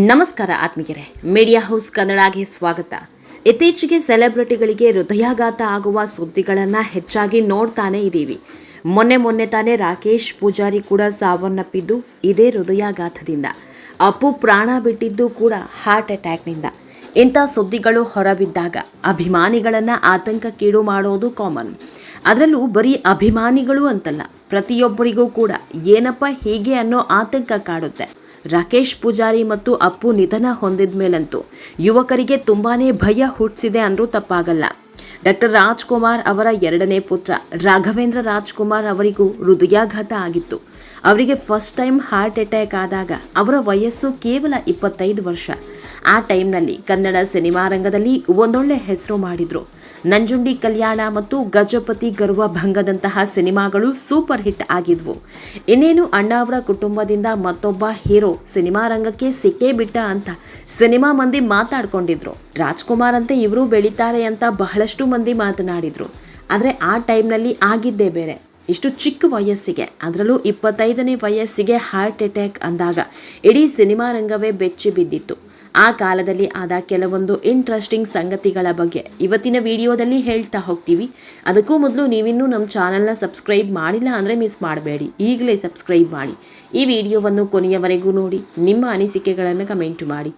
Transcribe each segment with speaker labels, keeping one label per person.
Speaker 1: ನಮಸ್ಕಾರ ಆತ್ಮೀಯರೇ media house ಕನ್ನಡಗೆ ಸ್ವಾಗತ. ಇತ್ತೀಚೆಗೆ ಸೆಲೆಬ್ರಿಟಿಗಳಿಗೆ ಹೃದಯಾಘಾತ ಆಗುವ ಸುದ್ದಿಗಳನ್ನು ಹೆಚ್ಚಾಗಿ ನೋಡ್ತಾನೆ ಇದ್ದೀವಿ. ಮೊನ್ನೆ ಮೊನ್ನೆ ತಾನೇ ರಾಕೇಶ್ ಪೂಜಾರಿ ಕೂಡ ಸಾವನ್ನಪ್ಪಿದ್ದು ಇದೇ ಹೃದಯಾಘಾತದಿಂದ. ಅಪ್ಪು ಪ್ರಾಣ ಬಿಟ್ಟಿದ್ದು ಕೂಡ ಹಾರ್ಟ್ ಅಟ್ಯಾಕ್ನಿಂದ ಇಂಥ ಸುದ್ದಿಗಳು ಹೊರಬಿದ್ದಾಗ ಅಭಿಮಾನಿಗಳನ್ನು ಆತಂಕಕ್ಕೀಡು ಮಾಡೋದು ಕಾಮನ್ ಅದರಲ್ಲೂ ಬರೀ ಅಭಿಮಾನಿಗಳು ಅಂತಲ್ಲ, ಪ್ರತಿಯೊಬ್ಬರಿಗೂ ಕೂಡ ಏನಪ್ಪ ಹೀಗೆ ಅನ್ನೋ ಆತಂಕ ಕಾಡುತ್ತೆ. ರಾಕೇಶ್ ಪೂಜಾರಿ ಮತ್ತು ಅಪ್ಪು ನಿಧನ ಹೊಂದಿದ ಮೇಲಂತೂ ಯುವಕರಿಗೆ ತುಂಬಾನೇ ಭಯ ಹುಟ್ಟಿಸಿದೆ ಅಂದರೂ ತಪ್ಪಾಗಲ್ಲ. ಡಾಕ್ಟರ್ ರಾಜ್ಕುಮಾರ್ ಅವರ ಎರಡನೇ ಪುತ್ರ ರಾಘವೇಂದ್ರ ರಾಜ್ಕುಮಾರ್ ಅವರಿಗೂ ಹೃದಯಾಘಾತ ಆಗಿತ್ತು. ಅವರಿಗೆ ಫಸ್ಟ್ ಟೈಮ್ ಹಾರ್ಟ್ ಅಟ್ಯಾಕ್ ಆದಾಗ ಅವರ ವಯಸ್ಸು ಕೇವಲ ಇಪ್ಪತ್ತೈದು ವರ್ಷ. ಆ ಟೈಮ್ನಲ್ಲಿ ಕನ್ನಡ ಸಿನಿಮಾ ರಂಗದಲ್ಲಿ ಒಂದೊಳ್ಳೆ ಹೆಸರು ಮಾಡಿದ್ರು. ನಂಜುಂಡಿ ಕಲ್ಯಾಣ ಮತ್ತು ಗಜಪತಿ ಗರ್ವ ಭಂಗದಂತಹ ಸಿನಿಮಾಗಳು ಸೂಪರ್ ಹಿಟ್ ಆಗಿದ್ವು. ಇನ್ನೇನು ಅಣ್ಣ ಅವರ ಕುಟುಂಬದಿಂದ ಮತ್ತೊಬ್ಬ ಹೀರೋ ಸಿನಿಮಾ ರಂಗಕ್ಕೆ ಸಿಕ್ಕೇ ಬಿಟ್ಟ ಅಂತ ಸಿನಿಮಾ ಮಂದಿ ಮಾತಾಡ್ಕೊಂಡಿದ್ರು. ರಾಜ್ಕುಮಾರ್ ಅಂತೆ ಇವರು ಬೆಳೀತಾರೆ ಅಂತ ಬಹಳಷ್ಟು ಮಂದಿ ಮಾತನಾಡಿದ್ರು. ಆದರೆ ಆ ಟೈಮ್ನಲ್ಲಿ ಆಗಿದ್ದೇ ಬೇರೆ. ಇಷ್ಟು ಚಿಕ್ಕ ವಯಸ್ಸಿಗೆ, ಅದರಲ್ಲೂ ಇಪ್ಪತ್ತೈದನೇ ವಯಸ್ಸಿಗೆ ಹಾರ್ಟ್ ಅಟ್ಯಾಕ್ ಅಂದಾಗ ಇಡೀ ಸಿನಿಮಾ ರಂಗವೇ ಬೆಚ್ಚಿ ಬಿದ್ದಿತ್ತು. ಆ ಕಾಲದಲ್ಲಿ ಆದ ಕೆಲವೊಂದು ಇಂಟ್ರೆಸ್ಟಿಂಗ್ ಸಂಗತಿಗಳ ಬಗ್ಗೆ ಇವತ್ತಿನ ವಿಡಿಯೋದಲ್ಲಿ ಹೇಳ್ತಾ ಹೋಗ್ತೀವಿ. ಅದಕ್ಕೂ ಮೊದಲು ನೀವಿನ್ನೂ ನಮ್ಮ ಚಾನಲ್ನ ಸಬ್ಸ್ಕ್ರೈಬ್ ಮಾಡಿಲ್ಲ ಅಂದರೆ ಮಿಸ್ ಮಾಡಬೇಡಿ. ಈಗಲೇ ಸಬ್ಸ್ಕ್ರೈಬ್ ಮಾಡಿ. ಈ ವಿಡಿಯೋವನ್ನು ಕೊನೆಯವರೆಗೂ ನೋಡಿ, ನಿಮ್ಮ ಅನಿಸಿಕೆಗಳನ್ನು ಕಮೆಂಟ್ ಮಾಡಿ.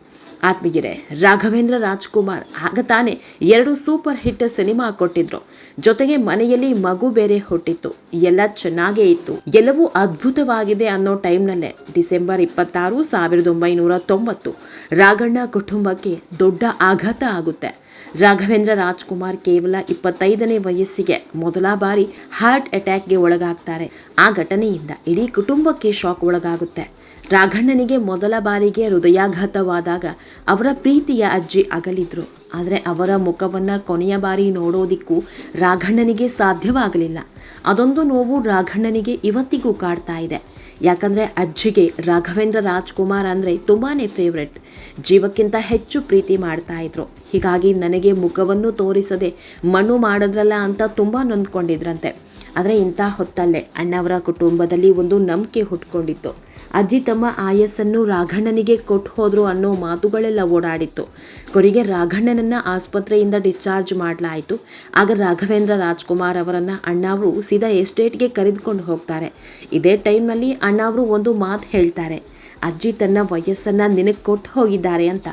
Speaker 1: ಆತ್ಮೀಯರೇ, ರಾಘವೇಂದ್ರ ರಾಜ್ಕುಮಾರ್ ಆಗ ತಾನೇ ಎರಡು ಸೂಪರ್ ಹಿಟ್ ಸಿನಿಮಾ ಕೊಟ್ಟಿದ್ರು. ಜೊತೆಗೆ ಮನೆಯಲ್ಲಿ ಮಗು ಬೇರೆ ಹುಟ್ಟಿತ್ತು. ಎಲ್ಲ ಚೆನ್ನಾಗೇ ಇತ್ತು. ಎಲ್ಲವೂ ಅದ್ಭುತವಾಗಿದೆ ಅನ್ನೋ ಟೈಮ್ನಲ್ಲೇ ಡಿಸೆಂಬರ್ ಇಪ್ಪತ್ತಾರು, ಸಾವಿರದ ಒಂಬೈನೂರ ತೊಂಬತ್ತು ರಾಘಣ್ಣ ಕುಟುಂಬಕ್ಕೆ ದೊಡ್ಡ ಆಘಾತ ಆಗುತ್ತೆ. ರಾಘವೇಂದ್ರ ರಾಜ್ಕುಮಾರ್ ಕೇವಲ ಇಪ್ಪತ್ತೈದನೇ ವಯಸ್ಸಿಗೆ ಮೊದಲ ಬಾರಿ ಹಾರ್ಟ್ ಅಟ್ಯಾಕ್ಗೆ ಒಳಗಾಗ್ತಾರೆ. ಆ ಘಟನೆಯಿಂದ ಇಡೀ ಕುಟುಂಬಕ್ಕೆ ಶಾಕ್ ಒಳಗಾಗುತ್ತೆ. ರಾಘಣ್ಣನಿಗೆ ಮೊದಲ ಬಾರಿಗೆ ಹೃದಯಾಘಾತವಾದಾಗ ಅವರ ಪ್ರೀತಿಯ ಅಜ್ಜಿ ಅಗಲಿದ್ರು. ಆದರೆ ಅವರ ಮುಖವನ್ನು ಕೊನೆಯ ಬಾರಿ ನೋಡೋದಿಕ್ಕೂ ರಾಘಣ್ಣನಿಗೆ ಸಾಧ್ಯವಾಗಲಿಲ್ಲ. ಅದೊಂದು ನೋವು ರಾಘಣ್ಣನಿಗೆ ಇವತ್ತಿಗೂ ಕಾಡ್ತಾ ಇದೆ. ಯಾಕಂದರೆ ಅಜ್ಜಿಗೆ ರಾಘವೇಂದ್ರ ರಾಜ್ಕುಮಾರ್ ಅಂದರೆ ತುಂಬಾ ಫೇವ್ರೆಟ್ ಜೀವಕ್ಕಿಂತ ಹೆಚ್ಚು ಪ್ರೀತಿ ಮಾಡ್ತಾ ಇದ್ರು. ಹೀಗಾಗಿ ನನಗೆ ಮುಖವನ್ನು ತೋರಿಸದೆ ಮಣ್ಣು ಮಾಡಿದ್ರಲ್ಲ ಅಂತ ತುಂಬ ನೊಂದ್ಕೊಂಡಿದ್ರಂತೆ. ಆದರೆ ಇಂಥ ಹೊತ್ತಲ್ಲೇ ಅಣ್ಣವರ ಕುಟುಂಬದಲ್ಲಿ ಒಂದು ನಂಬಿಕೆ ಹುಟ್ಕೊಂಡಿತ್ತು. ಅಜ್ಜಿ ತಮ್ಮ ಆಯಸ್ಸನ್ನು ರಾಘಣ್ಣನಿಗೆ ಕೊಟ್ಟು ಹೋದ್ರು ಅನ್ನೋ ಮಾತುಗಳೆಲ್ಲ ಓಡಾಡಿತ್ತು. ಕೊರಿಗೆ ರಾಘಣ್ಣನನ್ನ ಆಸ್ಪತ್ರೆಯಿಂದ ಡಿಸ್ಚಾರ್ಜ್ ಮಾಡಲಾಯಿತು. ಆಗ ರಾಘವೇಂದ್ರ ರಾಜ್ಕುಮಾರ್ ಅವರನ್ನು ಅಣ್ಣಾವರು ಸೀದಾ ಎಸ್ಟೇಟ್ಗೆ ಕರೆದುಕೊಂಡು ಹೋಗ್ತಾರೆ. ಇದೇ ಟೈಮ್ನಲ್ಲಿ ಅಣ್ಣಾವರು ಒಂದು ಮಾತು ಹೇಳ್ತಾರೆ. ಅಜ್ಜಿ ತನ್ನ ವಯಸ್ಸನ್ನು ನಿನಗೆ ಕೊಟ್ಟು ಹೋಗಿದ್ದಾರೆ ಅಂತ.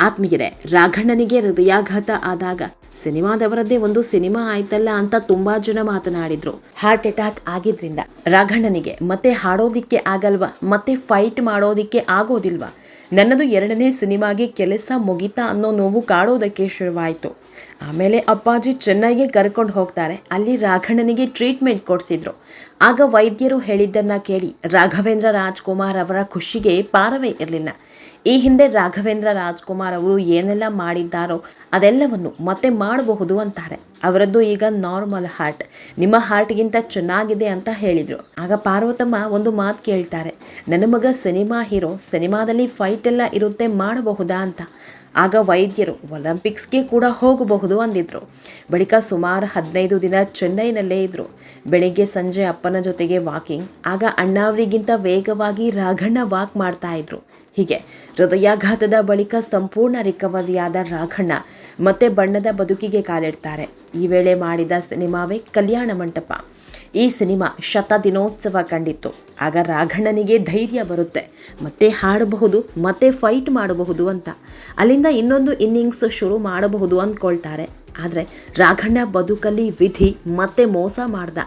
Speaker 1: ಆತ್ಮೀಯರೇ, ರಾಘಣ್ಣನಿಗೆ ಹೃದಯಾಘಾತ ಆದಾಗ ಸಿನಿಮಾದವರದ್ದೇ ಒಂದು ಸಿನಿಮಾ ಆಯ್ತಲ್ಲ ಅಂತ ತುಂಬಾ ಜನ ಮಾತನಾಡಿದ್ರು. ಹಾರ್ಟ್ ಅಟ್ಯಾಕ್ ಆಗಿದ್ರಿಂದ. ರಾಘಣ್ಣನಿಗೆ ಮತ್ತೆ ಹಾಡೋದಿಕ್ಕೆ ಆಗಲ್ವಾ? ಮತ್ತೆ ಫೈಟ್ ಮಾಡೋದಿಕ್ಕೆ ಆಗೋದಿಲ್ವಾ? ನನ್ನದು ಎರಡನೇ ಸಿನಿಮಾಗೆ ಕೆಲಸ ಮುಗಿತಾ ಅನ್ನೋ ನೋವು ಕಾಡೋದಕ್ಕೆ ಶುರುವಾಯಿತು. ಆಮೇಲೆ ಅಪ್ಪಾಜಿ ಚೆನ್ನೈಗೆ ಕರ್ಕೊಂಡು ಹೋಗ್ತಾರೆ. ಅಲ್ಲಿ ರಾಘಣ್ಣನಿಗೆ ಟ್ರೀಟ್ಮೆಂಟ್ ಕೊಡಿಸಿದ್ರು. ಆಗ ವೈದ್ಯರು ಹೇಳಿದ್ದನ್ನು ಕೇಳಿ ರಾಘವೇಂದ್ರ ರಾಜ್ಕುಮಾರ್ ಅವರ ಖುಷಿಗೆ ಪಾರವೇ ಇರಲಿಲ್ಲ. ಈ ಹಿಂದೆ ರಾಘವೇಂದ್ರ ರಾಜ್ಕುಮಾರ್ ಅವರು ಏನೆಲ್ಲ ಮಾಡಿದ್ದಾರೋ ಅದೆಲ್ಲವನ್ನು ಮತ್ತೆ ಮಾಡಬಹುದು ಅಂತಾರೆ. ಅವರದ್ದು ಈಗ ನಾರ್ಮಲ್ ಹಾರ್ಟ್ ನಿಮ್ಮ ಹಾರ್ಟ್ಗಿಂತ ಚೆನ್ನಾಗಿದೆ ಅಂತ ಹೇಳಿದರು. ಆಗ ಪಾರ್ವತಮ್ಮ ಒಂದು ಮಾತು ಕೇಳ್ತಾರೆ. ನನ್ನ ಮಗ ಸಿನಿಮಾ ಹೀರೋ, ಸಿನಿಮಾದಲ್ಲಿ ಫೈಟ್ ಎಲ್ಲ ಇರುತ್ತೆ ಮಾಡಬಹುದಾ ಅಂತ. ಆಗ ವೈದ್ಯರು ಒಲಿಂಪಿಕ್ಸ್ಗೆ ಕೂಡ ಹೋಗಬಹುದು ಅಂದಿದ್ರು. ಬಳಿಕ ಸುಮಾರು ಹದಿನೈದು ದಿನ ಚೆನ್ನೈನಲ್ಲೇ ಇದ್ದರು ಬೆಳಿಗ್ಗೆ ಸಂಜೆ ಅಪ್ಪನ ಜೊತೆಗೆ ವಾಕಿಂಗ್, ಆಗ ಅಣ್ಣಾವರಿಗಿಂತ ವೇಗವಾಗಿ ರಾಘಣ್ಣ ವಾಕ್ ಮಾಡ್ತಾ ಇದ್ರು. ಹೀಗೆ ಹೃದಯಾಘಾತದ ಬಳಿಕ ಸಂಪೂರ್ಣ ರಿಕವರಿಯಾದ ರಾಘಣ್ಣ ಮತ್ತೆ ಬಣ್ಣದ ಬದುಕಿಗೆ ಕಾಲಿಡ್ತಾರೆ. ಈ ವೇಳೆ ಮಾಡಿದ ಸಿನಿಮಾವೇ ಕಲ್ಯಾಣ ಮಂಟಪ. ಈ ಸಿನಿಮಾ ಶತ ದಿನೋತ್ಸವ ಕಂಡಿತ್ತು. ಆಗ ರಾಘಣ್ಣನಿಗೆ ಧೈರ್ಯ ಬರುತ್ತೆ. ಮತ್ತೆ ಹಾಡಬಹುದು, ಮತ್ತೆ ಫೈಟ್ ಮಾಡಬಹುದು ಅಂತ. ಅಲ್ಲಿಂದ ಇನ್ನೊಂದು ಇನ್ನಿಂಗ್ಸ್ ಶುರು ಮಾಡಬಹುದು ಅಂದ್ಕೊಳ್ತಾರೆ. ಆದರೆ ರಾಘಣ್ಣ ಬದುಕಲ್ಲಿ ವಿಧಿ, ಮತ್ತೆ ಮೋಸ ಮಾಡ್ದ.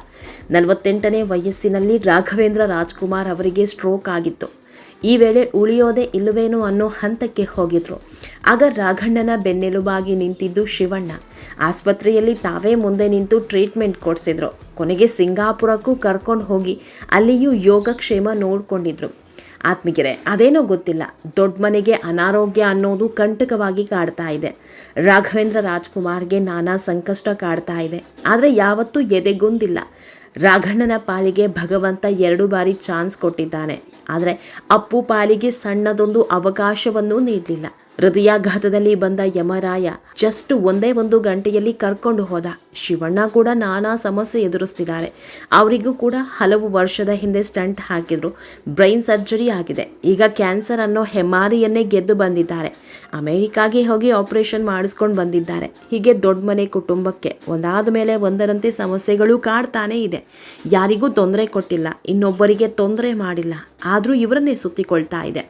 Speaker 1: ನಲವತ್ತೆಂಟನೇ ವಯಸ್ಸಿನಲ್ಲಿ ರಾಘವೇಂದ್ರ ರಾಜ್ಕುಮಾರ್ ಅವರಿಗೆ ಸ್ಟ್ರೋಕ್ ಆಗಿತ್ತು. ಈ ವೇಳೆ ಉಳಿಯೋದೇ ಇಲ್ಲವೇನೋ ಅನ್ನೋ ಹಂತಕ್ಕೆ ಹೋಗಿದ್ರು. ಆಗ ರಾಘಣ್ಣನ ಬೆನ್ನೆಲುಬಾಗಿ ನಿಂತಿದ್ದು ಶಿವಣ್ಣ. ಆಸ್ಪತ್ರೆಯಲ್ಲಿ ತಾವೇ ಮುಂದೆ ನಿಂತು ಟ್ರೀಟ್ಮೆಂಟ್ ಕೊಡಿಸಿದ್ರು. ಕೊನೆಗೆ ಸಿಂಗಾಪುರಕ್ಕೂ ಕರ್ಕೊಂಡು ಹೋಗಿ ಅಲ್ಲಿಯೂ ಯೋಗಕ್ಷೇಮ ನೋಡಿಕೊಂಡಿದ್ರು. ಆತ್ಮಗೆರೆ ಅದೇನೋ ಗೊತ್ತಿಲ್ಲ. ದೊಡ್ಡ ಮನೆಗೆ ಅನಾರೋಗ್ಯ ಅನ್ನೋದು ಕಂಟಕವಾಗಿ ಕಾಡ್ತಾ ಇದೆ. ರಾಘವೇಂದ್ರ ರಾಜ್ಕುಮಾರ್ಗೆ ನಾನಾ ಸಂಕಷ್ಟ ಕಾಡ್ತಾ ಇದೆ. ಆದರೆ ಯಾವತ್ತೂ ಎದೆಗೊಂದಿಲ್ಲ. ರಾಘಣ್ಣನ ಪಾಲಿಗೆ ಭಗವಂತ ಎರಡು ಬಾರಿ ಚಾನ್ಸ್ ಕೊಟ್ಟಿದ್ದಾನೆ. ಆದರೆ ಅಪ್ಪು ಪಾಲಿಗೆ ಸಣ್ಣದೊಂದು ಅವಕಾಶವನ್ನೂ ನೀಡಲಿಲ್ಲ. ಹೃದಯಾಘಾತದಲ್ಲಿ ಬಂದ ಯಮರಾಯ ಜಸ್ಟ್ ಒಂದೇ ಒಂದು ಗಂಟೆಯಲ್ಲಿ ಕರ್ಕೊಂಡು ಹೋದ. ಶಿವಣ್ಣ ಕೂಡ ನಾನಾ ಸಮಸ್ಯೆ ಎದುರಿಸ್ತಿದ್ದಾರೆ. ಅವರಿಗೂ ಕೂಡ ಹಲವು ವರ್ಷದ ಹಿಂದೆ ಸ್ಟಂಟ್ ಹಾಕಿದ್ರು. ಬ್ರೈನ್ ಸರ್ಜರಿ ಆಗಿದೆ. ಈಗ ಕ್ಯಾನ್ಸರ್ ಅನ್ನೋ ಹೆಮಾರಿಯನ್ನೇ ಗೆದ್ದು ಬಂದಿದ್ದಾರೆ. ಅಮೆರಿಕಾಗೆ ಹೋಗಿ ಆಪರೇಷನ್ ಮಾಡಿಸ್ಕೊಂಡು ಬಂದಿದ್ದಾರೆ. ಹೀಗೆ ದೊಡ್ಡ ಮನೆ ಕುಟುಂಬಕ್ಕೆ ಒಂದಾದ ಮೇಲೆ ಒಂದರಂತೆ ಸಮಸ್ಯೆಗಳು ಕಾಡ್ತಾನೇ ಇದೆ. ಯಾರಿಗೂ ತೊಂದರೆ ಕೊಟ್ಟಿಲ್ಲ. ಇನ್ನೊಬ್ಬರಿಗೆ ತೊಂದರೆ ಮಾಡಿಲ್ಲ. ಆದರೂ ಇವರನ್ನೇ ಸುತ್ತಿಕೊಳ್ತಾ ಇದೆ.